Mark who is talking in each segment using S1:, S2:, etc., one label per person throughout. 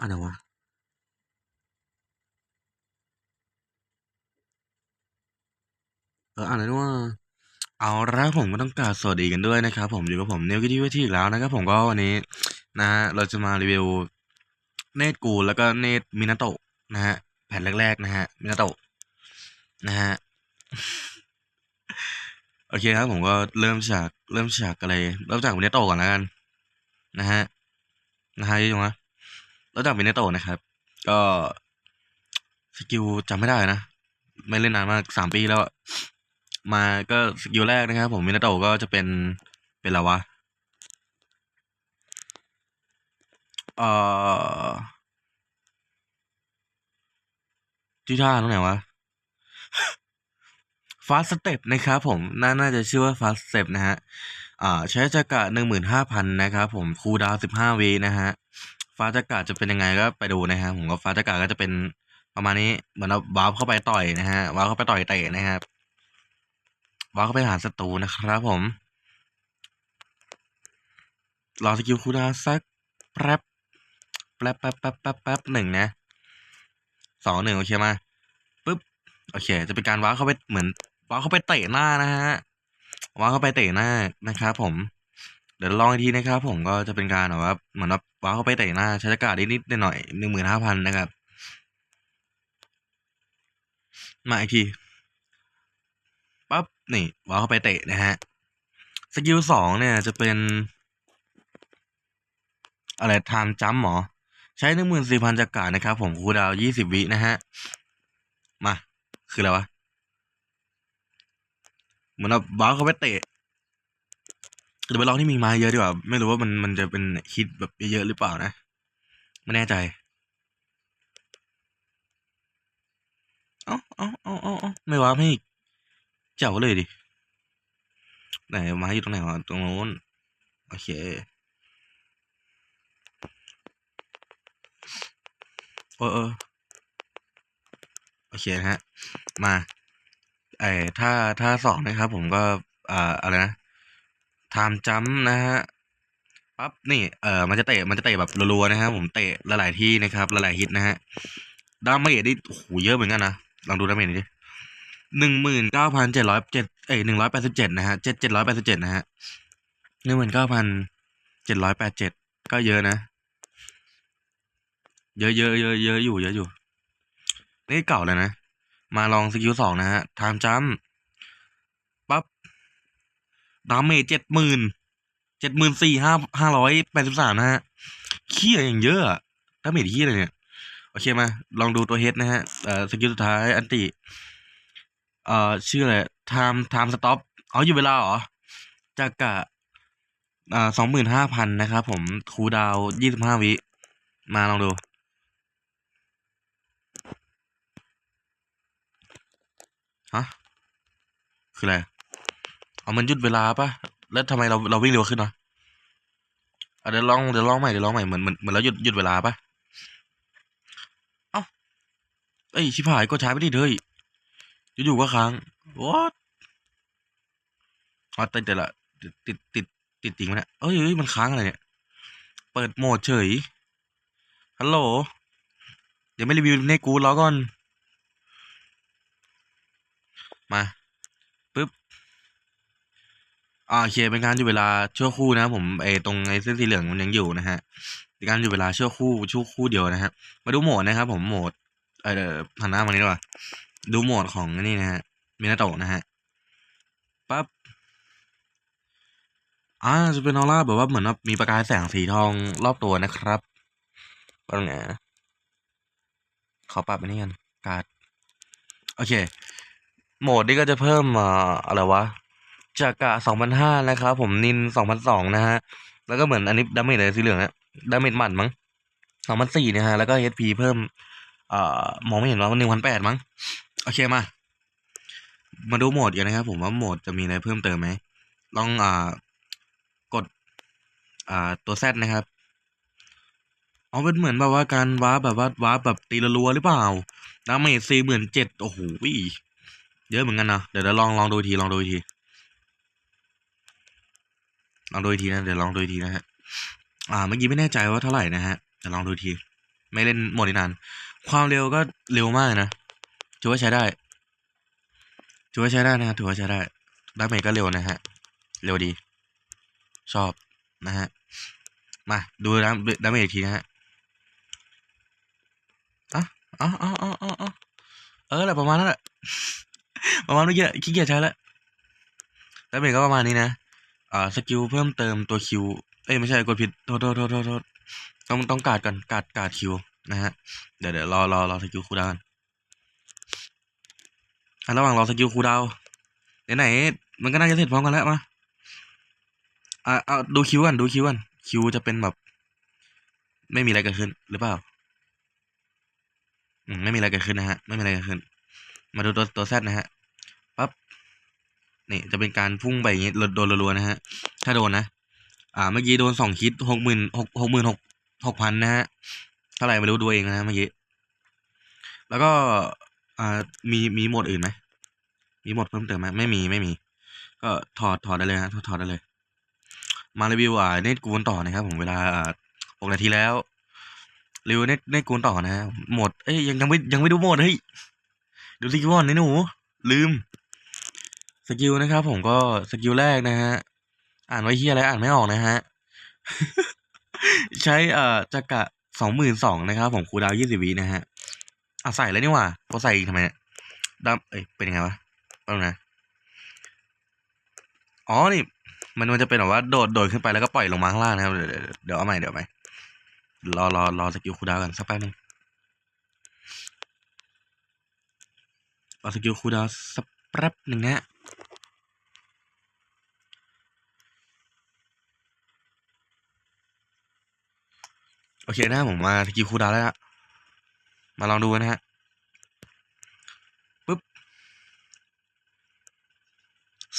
S1: อันไหนวะเอออ่านอะไรว่าเอาละผมก็ต้องกราบสวัสดีกันด้วยนะครับ ผมอยู่กับผมเนวกิทีวิทีอีกแล้วนะครับผมก็วันนี้นะฮะเราจะมารีวิวเนตกูแล้วก็เนตมินาโตะนะฮะแผ่นแรกๆนะฮะมินาโตะนะฮะโอเคครับผมก็เริ่มจากเริ่มจากอะไรเริ่มจากมินาโตะก่อนแล้วกันนะฮะนะฮะยังไง เริ่มจากมินโตนะครับ ก็สกิลจำไม่ได้นะ ไม่เล่นนานมากสามปีแล้วมาก็สกิลแรกนะครับ ผมมินโตก็จะเป็นเป็นอะไรวะเอ่อที่ท่าตรงไหนวะฟาสสเต็ปนะครับ ผมน่าน่าจะชื่อว่าฟาสสเต็ปนะฮะอ่าใช้จักระหนึ่งหมื่นห้าพันนะครับ ผมคูดาวสิบห้าวีนะฮะ ฟ้าจักรจะเป็นยังไงก็ไปดูนะฮะผมก็ฟ้าจักรก็จะเป็นประมาณนี้เหมือนเราวาร์ปเข้าไปต่อยนะฮะวาร์ปเข้าไปต่อยเตะนะครับวาร์ปเข้าไปหาศัตรูนะครับผมรอสกิลคูลดาสักแป๊บแป๊บแป๊บแป๊บแป๊บแป๊บหนึ่งนะสองหนึ่งโอเคมาปึ๊บโอเค จะเป็นการว้าร์ปเข้าไปเหมือนว้าร์ปเข้าไปเตะหน้านะฮะว้าร์ปเข้าไปเตะหน้านะครับผม เดี๋ยวลองอีกทีนะครับ ผมก็จะเป็นการแบบว่าเหมือนว่าว้าเข้าไปเตะหน้าใช้อากาศนิดๆหน่อยหนึ่งหมื่นห้าพันนะครับ มาอีกทีปั๊บนี่ว้าเข้าไปเตะนะฮะสกิลสองเนี่ยจะเป็น อะไรไทม์จัมหมอ ใช้หนึ่งหมื่นสี่พันจากกาศนะครับ ผมคูดาวยี่สิบวินะฮะ มา คืออะไรวะ เหมือนแบบว้าเข้าไปเตะ เดี๋ยวไปลองที่มีไม้เยอะดีกว่า ไม่รู้ว่ามันมันจะเป็นฮิตแบบเยอะๆหรือเปล่านะ ไม่แน่ใจ เอาเอาเอาเอาเอาไม่ว้าร์ปให้อีกเจ๋วเลยดิ ไหนไม้อยู่ตรงไหนวะตรงโน้น โอเคเออเออโอเคนะฮะ มาไอ้ถ้าถ้าสองนะครับผมก็ อ่า อะไรนะ ไทม์จัมนะฮะปั๊บนี่เอ่อมันจะเตะมันจะเตะแบบรัวๆนะครับผมเตะหลายๆที่นะครับหลายๆฮิตนะฮะดาเมจนี่โอ้โหเยอะเหมือนกันนะลองดูดาเมจดิหนึ่งหมื่นเก้าพันเจ็ดร้อยเจ็ดเอ้ยหนึ่งร้อยแปดสิบเจ็ดนะฮะเจ็ดเจ็ดร้อยแปดสิบเจ็ดนะฮะหนึ่งหมื่นเก้าพันเจ็ดร้อยแปดเจ็ดก็เยอะนะ เยอะเยอะเยอะเยอะอยู่เยอะอยู่ นี่เก่าเลยนะ มาลองสกิลสองนะฮะไทม์จัมปั๊บ ดาเมจเจ็ดหมื่นเจ็ดหมื่นสี่ห้าห้าร้อยแปดสิบสามนะฮะขี้อะไรอย่างเยอะดาเมจขี้อะไรเนี่ยโอเคมา ลองดูตัวเฮดนะฮะเอ่อสกิลสุดท้ายอันติเอ่อชื่ออะไร time time stop อ๋ออยู่เวลาเหรอจากกะอ่าสองหมื่นห้าพันนะครับผมคูดาวยี่สิบห้าวิ มาลองดูฮะคืออะไร เอามันหยุดเวลาปะแล้วทำไมเราเราวิ่งเร็วขึ้นเนาะเดี๋ยวลองเดี๋ยวลองใหม่เดี๋ยวลองใหม่เหมือนเหมือนเหมือนเราหยุดหยุดเวลาปะเอ้าเอ้ยชิบหายก็ใช้ไปดิเฮ้ยอยู่ๆก็ค้าง what อ๋อติดแต่ละติดติดติดติดจริงไหมเนี่ยเอ้ยเอ้ยมันค้างอะไรเนี่ย เปิดโหมดเฉยฮัลโหลเดี๋ยวไม่รีวิวในกูรอก่อน มา อ่าโอเคเป็นการอยู่เวลาชั่วครู่นะครับผมไอตรงไอเส้นสีเหลืองมันยังอยู่นะฮะเป็นการอยู่เวลาชั่วครู่ชั่วครู่เดียวนะฮะมาดูโหมดนะครับ ผมโหมดเออหันหน้ามานี่ดีกว่าดูโหมดของนี่นะฮะมินาโตะนะฮะปั๊บอ่าจะเป็นออร่าแบบว่าเหมือนว่ามีประกายแสงสีทองรอบตัวนะครับก็ตรงไหนขอปรับอันนี้กันการ์ดโอเค โหมดนี้ก็จะเพิ่มอ่าอะไรวะ จากกะสองพันห้านะครับผมนินสองพันสองนะฮะ แล้วก็เหมือนอันนี้ดาเมจอะไรสีเหลืองนะดาเมจหมัดมั้งสองพันสี่นะฮะ แล้วก็เอพีเพิ่มเอ่อมองไม่เห็นว่าหนึ่งพันแปดมั้ง โอเคมา มาดูโหมดกันนะครับผมว่าโหมดจะมีอะไรเพิ่มเติมไหมลองอ่ากดอ่าตัวแซดนะครับอ๋อเป็นเหมือนแบบว่าการว้าร์ปแบบว่าว้าร์ปแบบตีละรัวหรือเปล่าดาเมจสี่หมื่นเจ็ดโอ้โหเยอะเหมือนกันนะ เดี๋ยวเดี๋ยวลองลองดูทีลองดูอีกที ลองดูทีนะเดี๋ยวลองดูทีนะฮะอ่าเมื่อกี้ไม่แน่ใจว่าเท่าไหร่นะฮะเดี๋ยวลองดูทีไม่เล่นโหมดนี้นาน ความเร็วก็เร็วมากนะถือว่าใช้ได้ถือว่าใช้ได้นะถือว่าใช้ได้ดาเมจก็เร็วนะฮะเร็วดี ชอบนะฮะมาดูดาดาเมจอีกทีนะฮะอะอ๋ออ๋ออ๋ออ๋อเออแหละประมาณนั้นแหละประมาณเมื่อกี้แหละขี้เกียจใช้แล้วดาเมจก็ประมาณนี้นะ อ่าสกิลเพิ่มเติมตัวคิวเอ้ยไม่ใช่กดผิดโทษโทษโทษโทษต้องต้องการดก่อนการดการดคิวนะฮะเดี๋ยวเดี๋ยวรอรอรอสกิลคูดาวก่อนอะระหว่างรอสกิลคูดาวไหนไหนมันก็น่าจะเสร็จพร้อมกันแล้วมาอ่าเอาดูคิวกันดูคิวกันคิวจะเป็นแบบ ไม่มีอะไรเกิดขึ้นหรือเปล่าอืมไม่มีอะไรเกิดขึ้นนะฮะไม่มีอะไรเกิดขึ้น มาดูตัวตัวแซดนะฮะ นี่จะเป็นการพุ่งไปอย่างงี้โดนรัวๆนะฮะ ถ้าโดนนะ อ่า เมื่อกี้โดนสองคิดหกหมื่นหกหกหมื่นหกหกพันนะฮะ เท่าไหร่ไม่รู้ดูเองนะฮะเมื่อกี้ แล้วก็ อ่า มี มีหมดอื่นไหม มีหมดเพิ่มเติมไหมไม่มี ไม่มี ก็ถอด ถอดได้เลยฮะ ถอดถอดได้เลย มารีวิวอ่าเน็ตกูนต่อนะครับผม เวลาอ่าหกนาทีแล้วรีวิวเน็ตเน็ตกูนต่อนะฮะ หมด เอ้ย ยังยังไม่ ยังไม่ดูหมด เฮ้ย ดูสกิลก่อนนี่หนู ลืม สกิลนะครับผมก็สกิลแรกนะฮะ อ่านไว้เฮียอะไรอ่านไม่ออกนะฮะ ใช้เอ่อจักระสองหมื่นสองนะครับผมคูดาวยี่สิบวินะฮะอะใส่แล้วนี่หว่าพอใส่อีกทำไมดับเอ้ยเป็นยังไงวะแป๊บนึงนะอ๋อนี่มันมันจะเป็นแบบว่าโดดโดดขึ้นไปแล้วก็ปล่อยลงมาข้างล่างนะครับเดี๋ยวเดี๋ยวเอาใหม่เดี๋ยวใหม่รอรอรอสกิลคูดาวกันสักแป๊บนึงรอสกิลคูดาวสักแป๊บหนึ่งนะ โอเคนะผมมาสกิลคูดาวแล้วนะมาลองดูนะฮะปึ๊บ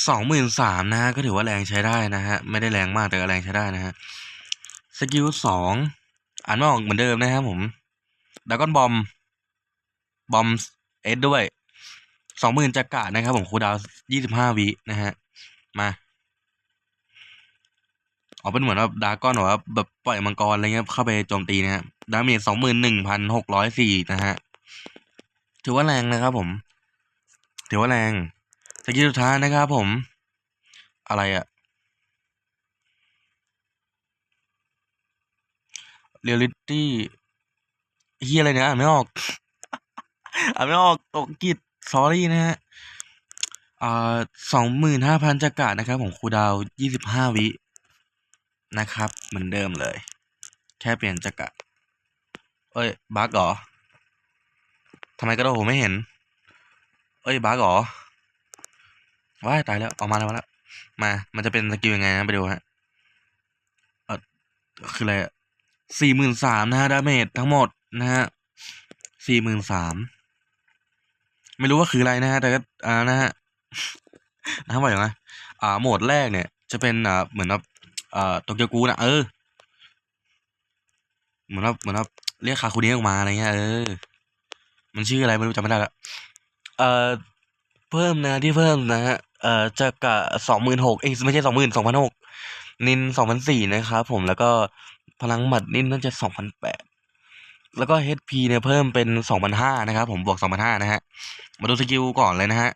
S1: สองหมื่นสามนะฮะก็ถือว่าแรงใช้ได้นะฮะไม่ได้แรงมากแต่ก็แรงใช้ได้นะฮะสกิลสองอ่านไม่ออกเหมือนเดิมนะครับผมดากอนบอมบอมเอสด้วยสองหมื่นจักระนะครับผมคูดาวยี่สิบห้าวินะฮะมา อ๋อเป็นเหมือนแบบดากอนหรือว่าแบบปล่อยมังกรอะไรเงี้ยเข้าไปโจมตีนะฮะดาเมจสองหมื่นหนึ่งพันหกร้อยสี่นะฮะถือว่าแรงนะครับผมถือว่าแรงสกิลสุดท้ายนะครับผม อะไรอะเรียลิตี้เฮียอะไรเนี่ยอ่านไม่ออกอ่านไม่ออกตกกิจสอรี่นะฮะอ่าสองหมื่นห้าพันจักระนะครับผมคูดาวยี่สิบห้าวิ นะครับ เหมือนเดิมเลย แค่เปลี่ยนจักระเอ้ยบั๊กเหรอทำไมกระโดดผมไม่เห็น เอ้ยบั๊กเหรอว้ายตายแล้วออกมาแล้วมาแล้วมา มันจะเป็นสกิลยังไงนะไปดูฮะเออคืออะไรสี่หมื่นสามนะฮะดาเมจทั้งหมดนะฮะสี่หมื่นสามไม่รู้ว่าคืออะไรนะฮะแต่ก็อ่านะฮะนะบอกอย่างไรอ่าโหมดแรกเนี่ย จะเป็นอ่าเหมือนแบบ อ่าโตเกียวกูนะเออเหมือนว่าเหมือนว่าเรียกคาคูเนี้ออกมาอะไรเงี้ยเออมันชื่ออะไรไม่รู้จำไม่ได้ละเอ่อเพิ่มนะที่เพิ่มนะฮะเอ่อจะกะสองหมื่นหกเอ้ยไม่ใช่สองหมื่นสองพันหกนินสองพันสี่นะครับผมแล้วก็พลังหมัดนินน่าจะสองพันแปดแล้วก็ HP เนี่ยเพิ่มเป็นสองพันห้านะครับผมบวกสองพันห้านะฮะมาดูสกิลก่อนเลยนะฮะ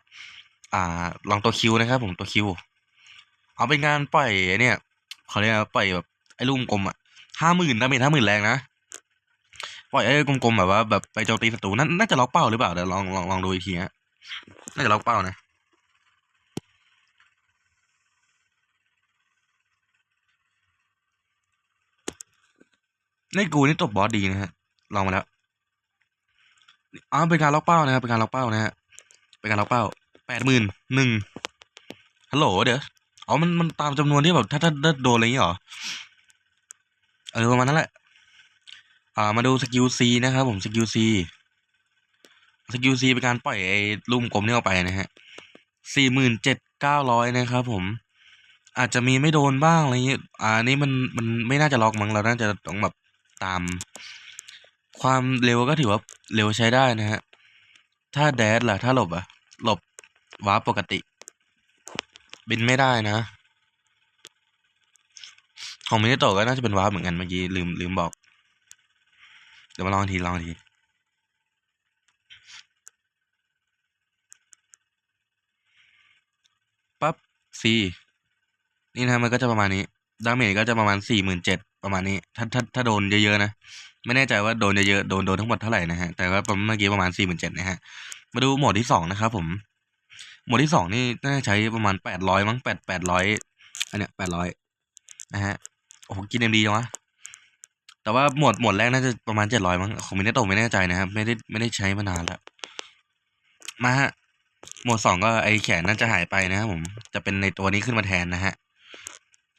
S1: อ่าลองตัวคิวนะครับผมตัวคิวเอาเป็นการปล่อยเนี่ย เขาเรียกว่าปล่อยแบบไอ้ลูกกลมอะห้าหมื่นดาเมจห้าหมื่นแรงนะปล่อยไอ้กลมๆแบบว่าแบบไปโจมตีศัตรูนั่นน่าจะล็อกเป้าหรือเปล่าเดี๋ยวลองลองลองดูอีกทีฮะน่าจะล็อกเป้านะในกูนี่ตบบอสดีนะฮะลองมาแล้วอ๋อเป็นการล็อกเป้านะครับเป็นการล็อกเป้านะฮะเป็นการล็อกเป้าแปดหมื่นหนึ่งฮัลโหลเดี๋ยว อ๋อ มัน มันตามจำนวนที่แบบ ถ้า ถ้าโดนอะไรอย่างเงี้ยหรอ เออ ประมาณนั้นแหละ อ่า มาดูสกิลซีนะครับผม สกิลซีสกิลซีเป็นการปล่อยไอ้ลุ่มกลมนี่ออกไปนะฮะสี่หมื่นเจ็ดเก้าร้อยนะครับผม อาจจะมีไม่โดนบ้างอะไรเงี้ย อ่า นี่มัน มันไม่น่าจะล็อกมั้ง เรา น่าจะต้องแบบตาม ความเร็วก็ถือว่าเร็วใช้ได้นะฮะ ถ้าแดดล่ะ ถ้าหลบอะหลบว้าปกติ บินไม่ได้นะ ของมินิโตะก็น่าจะเป็นวาร์ปเหมือนกันเมื่อกี้ลืมลืมบอก เดี๋ยวมาลองทีลองทีปั๊บซีนี่นะมันก็จะประมาณนี้ดาเมจก็จะประมาณสี่หมื่นเจ็ดประมาณนี้ถ้าถ้าถ้าโดนเยอะๆนะ ไม่แน่ใจว่าโดนเยอะๆโดนโดนทั้งหมดเท่าไหร่นะฮะแต่ว่าเมื่อกี้ประมาณสี่หมื่นเจ็ดนะฮะมาดูโหมดที่สองนะครับผม หมดที่สองนี่น่าจะใช้ประมาณแปดร้อยมั้งแปดแปดร้อยอันเนี้ยแปดร้อยนะฮะโอ้โหกินเอ็มดีจังวะแต่ว่าหมวดหมวดแรกน่าจะประมาณเจ็ดร้อยมั้งของมินเนโตไม่แน่ใจนะครับ ไม่ได้ไม่ได้ใช้มานานแล้วมาฮะหมวดสองก็ไอแขนน่าจะหายไปนะครับผมจะเป็นในตัวนี้ขึ้นมาแทนนะฮะ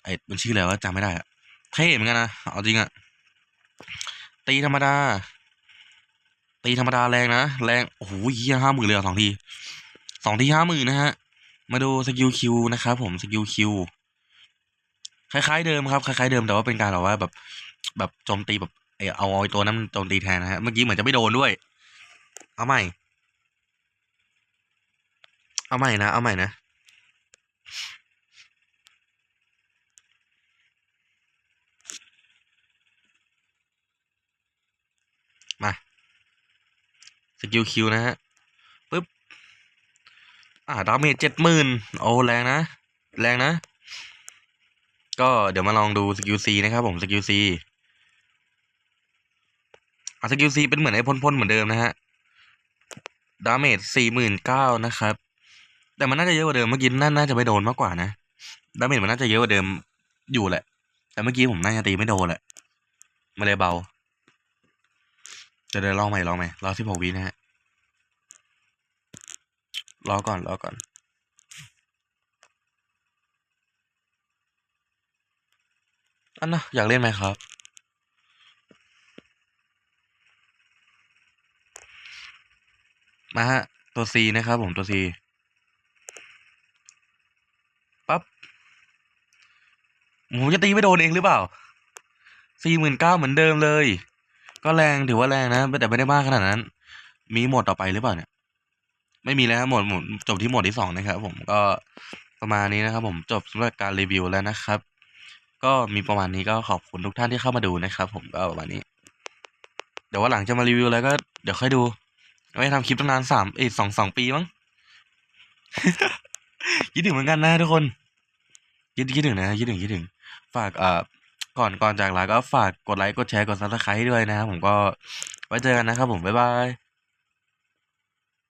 S1: ไอมันชื่ออะไรวะจำไม่ได้อะเท่เหมือนกันนะเอาจริงอะตีธรรมดา ตีธรรมดาแรงนะแรงโอ้โหเฮียห้าหมื่นเลยสองที สองที่ห้าหมื่นนะฮะ มาดูสกิลคิวนะครับผมสกิลคิวคล้ายๆเดิมครับคล้ายๆเดิมแต่ว่าเป็นการแบบว่าแบบแบบโจมตีแบบเออเอาเอาไอ้ตัวนั้นโจมตีแทนนะฮะเมื่อกี้เหมือนจะไม่โดนด้วย เอาใหม่ เอาใหม่นะเอาใหม่นะมาสกิลคิวนะฮะ อ่าดาเมจเจ็ดหมื่นโอ้แรงนะ แรงนะ ก็เดี๋ยวมาลองดูสกิลซีนะครับผมสกิลซีอ่าสกิลซีเป็นเหมือนไอ้พ่นๆเหมือนเดิมนะฮะดาเมจสี่หมื่นเก้านะครับ แต่มันน่าจะเยอะกว่าเดิมเมื่อกี้น่าน่าจะไม่โดนมากกว่านะดาเมจมันน่าจะเยอะกว่าเดิมอยู่แหละ แต่เมื่อกี้ผมน่าจะตีไม่โดนแหละมาเลยเบาจะเดี๋ยวลองใหม่ลองใหม่รอสิบหกวินะฮะ รอก่อนรอก่อน อันนะอยากเล่นไหมครับ มาฮะ ตัว C นะครับผมตัว C ปั๊บผมจะตีไม่โดนเองหรือเปล่าสี่หมื่นเก้าเหมือนเดิมเลย ก็แรงถือว่าแรงนะ แต่ไม่ได้มากขนาดนั้น มีหมดต่อไปหรือเปล่าเนี่ย ไม่มีแล้วครับหมดหมดจบที่หมดที่สองนะครับผมก็ประมาณนี้นะครับ ผมจบสำหรับการรีวิวแล้วนะครับ ก็มีประมาณนี้ก็ขอบคุณทุกท่านที่เข้ามาดูนะครับ ผมก็ประมาณนี้ เดี๋ยวว่าหลังจะมารีวิวอะไรก็เดี๋ยวค่อยดูไม่ได้ทำคลิปตั้งนานสามเอ้สองสองปีมั้งคิดถึงเหมือนกันนะทุกคนคิดคิดถึงนะคิดถึงคิดถึง ฝากเอ่อก่อนก่อนจากลาก็ฝากกดไลค์กดแชร์กดซับสไครต์ด้วยนะครับผมก็ไว้เจอกันนะครับผมบ๊ายบาย